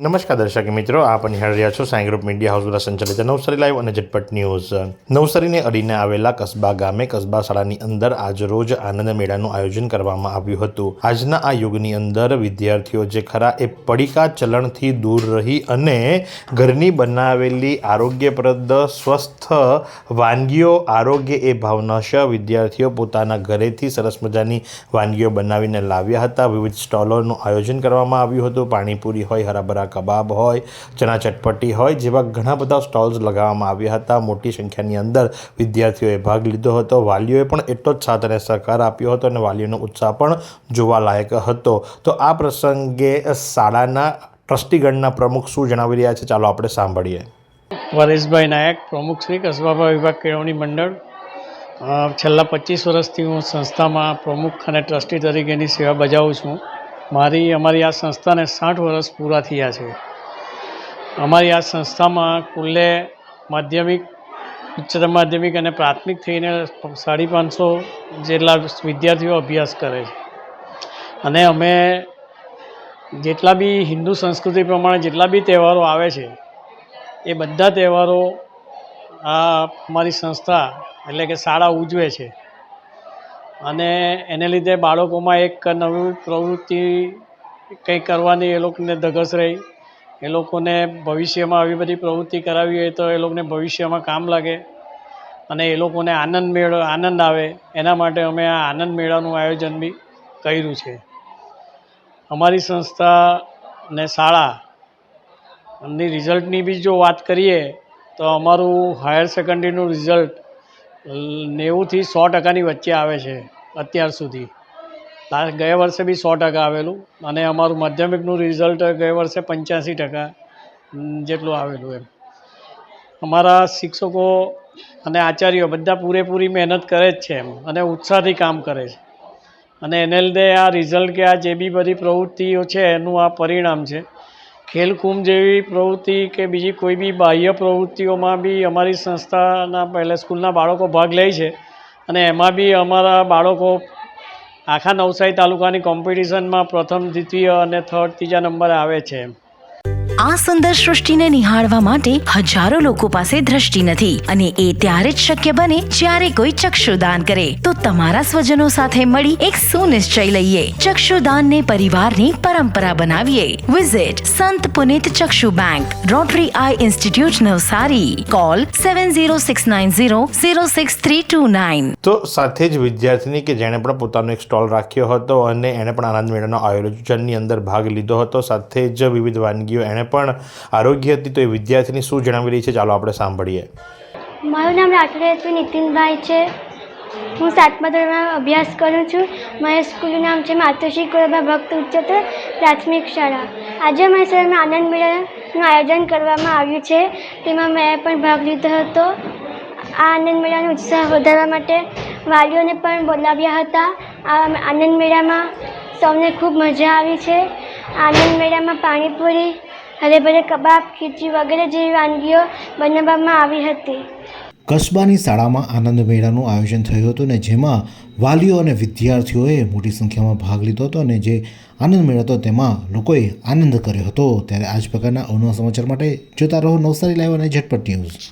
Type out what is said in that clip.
નમસ્કાર દર્શક મિત્રો, આપ નિહાળ રહ્યા છો સાંઈ ગ્રુપ મીડિયા હાઉસ દ્વારા સંચાલિત નવસારી લાઈવ અને ઝટપટ ન્યૂઝ. નવસારીને અડીને આવેલા કસ્બા ગામે કસ્બા શાળાની અંદર આજ રોજ આનંદ મેળાનું આયોજન કરવામાં આવ્યું હતું. આજના આ યુગની અંદર વિદ્યાર્થીઓ જે ખરા એ પડીકા ચલણથી દૂર રહી અને ઘરની બનાવેલી આરોગ્યપ્રદ, સ્વસ્થ, વાનગીઓ, આરોગ્ય એ ભાવનાશ વિદ્યાર્થીઓ પોતાના ઘરેથી સરસ મજાની વાનગીઓ બનાવીને લાવ્યા હતા. વિવિધ સ્ટોલોનું આયોજન કરવામાં આવ્યું હતું. પાણીપુરી હોય, હરાભરા કબાબ હોય, ચણા ચટપટી હોય, જેવા ઘણા બધા સ્ટોલ્સ લગાવવામાં આવ્યા હતા. મોટી સંખ્યાની અંદર વિદ્યાર્થીઓએ ભાગ લીધો હતો. વાલીઓએ પણ એટલો જ સાથ અને સહકાર આપ્યો હતો અને વાલીઓનો ઉત્સાહ પણ જોવાલાયક હતો. તો આ પ્રસંગે શાળાના ટ્રસ્ટીગણના પ્રમુખ શું જણાવી રહ્યા છે? ચાલો આપણે સાંભળીએ. વરેશભાઈ નાયક, પ્રમુખ શ્રી કસબાબા વિભાગ કેળવણી મંડળ. છેલ્લા પચીસ વર્ષથી હું સંસ્થામાં પ્રમુખ અને ટ્રસ્ટી તરીકેની સેવા બજાવું છું. મારી, અમારી આ સંસ્થાને સાઠ વર્ષ પૂરા થયા છે. અમારી આ સંસ્થામાં કુલ્લે માધ્યમિક ઉચ્ચતર માધ્યમિક અને પ્રાથમિક થઈને સાડી પાંચસો જેટલા વિદ્યાર્થીઓ અભ્યાસ કરે છે. અને અમે જેટલા બી હિન્દુ સંસ્કૃતિ પ્રમાણે જેટલા બી તહેવારો આવે છે, એ બધા તહેવારો આ અમારી સંસ્થા એટલે કે શાળા ઉજવે છે. અને એને લીધે બાળકોમાં એક નવી પ્રવૃત્તિ કંઈ કરવાની એ લોકોને ધગસ રહી. એ લોકોને ભવિષ્યમાં આવી બધી પ્રવૃત્તિ કરાવી હોય તો એ લોકોને ભવિષ્યમાં કામ લાગે અને એ લોકોને આનંદ મેળો આનંદ આવે. એના માટે અમે આ આનંદ મેળાનું આયોજન બી કર્યું છે. અમારી સંસ્થા ને શાળા એમની રિઝલ્ટની બી જો વાત કરીએ તો અમારું હાયર સેકન્ડરીનું રિઝલ્ટ નેવુંથી સો ટકાની વચ્ચે આવે છે અત્યાર સુધી. લાસ્ટ ગયા વર્ષે બી સો ટકા આવેલું. અને અમારું માધ્યમિકનું રિઝલ્ટ ગયા વર્ષે પંચ્યાસી ટકા જેટલું આવેલું એમ. અમારા શિક્ષકો અને આચાર્યો બધા પૂરેપૂરી મહેનત કરે જ છે એમ અને ઉત્સાહથી કામ કરે છે. અને એને લીધે આ રિઝલ્ટ કે આ જે બી બધી પ્રવૃત્તિઓ છે એનું આ પરિણામ છે. ખેલકુંભ જેવી પ્રવૃત્તિ કે બીજી કોઈ બી બાહ્ય પ્રવૃત્તિઓમાં બી અમારી સંસ્થાના પહેલાં સ્કૂલના બાળકો ભાગ લે છે. અને એમાં બી અમારા બાળકો આખા નવસારી તાલુકાની કોમ્પિટિશનમાં પ્રથમ, દ્વિતીય અને થર્ડ, ત્રીજા નંબરે આવે છે એમ. આ સુંદર સૃષ્ટિને નિહાળવા માટે હજારો લોકો પાસે દ્રષ્ટિ નથી અને એ ત્યારે જ શક્ય બને જ્યારે કોઈ ચક્ષુદાન કરે. તો તમારા સ્વજનો સાથે મળી એક સુનિશ્ચય લઈએ. ચક્ષુદાનને પરિવારની પરંપરા બનાવીએ. Visit Sant Punit Chakshu bank Rotary eye institute Navsari. Call seven zero six nine zero zero six three two nine તો સાથે જ વિદ્યાર્થીની કે જેણે પણ પોતાનો એક સ્ટોલ રાખ્યો હતો અને એણે પણ આનંદ મેળાનો આયોજનની અંદર ભાગ લીધો હતો. સાથે જ વિવિધ વાનગીઓ એણે પણ આરોગ્ય હતી તો એ વિદ્યાર્થીની શું જણાવી રહી છે? ચાલો આપણે સાંભળીએ. મારું નામ રાઠોડિયા એસપી નીતિનભાઈ છે. હું સાતમા ધોરણમાં અભ્યાસ કરું છું. મારા સ્કૂલનું નામ છે માતુશ્રી કોરબા ભક્ત ઉચ્ચતર પ્રાથમિક શાળા. આજે મારી શાળામાં આનંદ મેળાનું આયોજન કરવામાં આવ્યું છે. તેમાં મેં પણ ભાગ લીધો હતો. આ આનંદ મેળાનો ઉત્સાહ વધારવા માટે વાલીઓને પણ બોલાવ્યા હતા. આ આનંદ મેળામાં સૌને ખૂબ મજા આવી છે. આનંદ મેળામાં પાણીપુરી હરેભરે કબાબ, ખીચડી વગેરે જેવી વાનગીઓ બનાવવામાં આવી હતી. કસ્બાની શાળામાં આનંદ મેળાનું આયોજન થયું હતું ને જેમાં વાલીઓ અને વિદ્યાર્થીઓએ મોટી સંખ્યામાં ભાગ લીધો હતો અને જે આનંદ મેળો હતો તેમાં લોકોએ આનંદ કર્યો હતો. ત્યારે આ જ પ્રકારના અવનવા સમાચાર માટે જોતા રહો નવસારી લાઈવ અને ઝટપટ ન્યૂઝ.